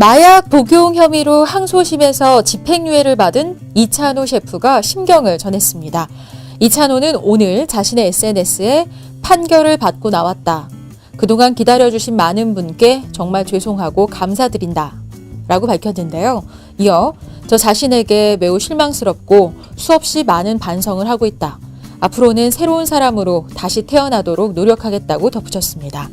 마약 복용 혐의로 항소심에서 집행유예를 받은 이찬호 셰프가 심경을 전했습니다. 이찬호는 오늘 자신의 SNS에 판결을 받고 나왔다. 그동안 기다려주신 많은 분께 정말 죄송하고 감사드린다. 라고 밝혔는데요. 이어 저 자신에게 매우 실망스럽고 수없이 많은 반성을 하고 있다. 앞으로는 새로운 사람으로 다시 태어나도록 노력하겠다고 덧붙였습니다.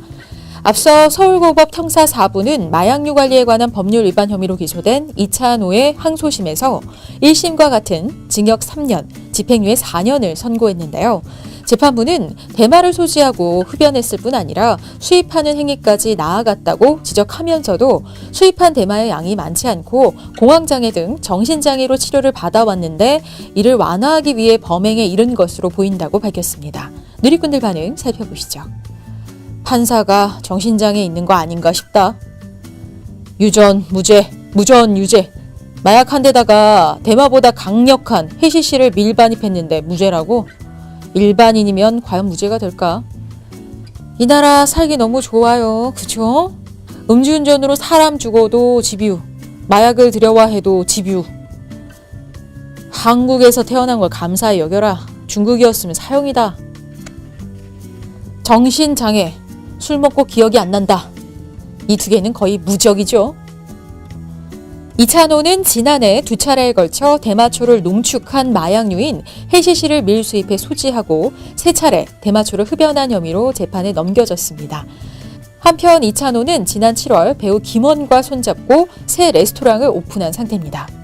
앞서 서울고법 형사 4부는 마약류 관리에 관한 법률 위반 혐의로 기소된 이찬호의 항소심에서 1심과 같은 징역 3년, 집행유예 4년을 선고했는데요. 재판부는 대마를 소지하고 흡연했을 뿐 아니라 수입하는 행위까지 나아갔다고 지적하면서도 수입한 대마의 양이 많지 않고 공황장애 등 정신장애로 치료를 받아왔는데 이를 완화하기 위해 범행에 이른 것으로 보인다고 밝혔습니다. 누리꾼들 반응 살펴보시죠. 판사가 정신장애 있는 거 아닌가 싶다. 유전, 무죄, 무전, 유죄. 마약 한 대다가 대마보다 강력한 해시 씨를 밀반입했는데 무죄라고? 일반인이면 과연 무죄가 될까? 이 나라 살기 너무 좋아요. 그죠? 음주운전으로 사람 죽어도 집유. 마약을 들여와 해도 집유. 한국에서 태어난 걸 감사히 여겨라. 중국이었으면 사형이다. 정신장애. 술 먹고 기억이 안 난다. 이 두 개는 거의 무적이죠. 이찬호는 지난해 두 차례에 걸쳐 대마초를 농축한 마약류인 해시시를 밀수입해 소지하고 세 차례 대마초를 흡연한 혐의로 재판에 넘겨졌습니다. 한편 이찬호는 지난 7월 배우 김원과 손잡고 새 레스토랑을 오픈한 상태입니다.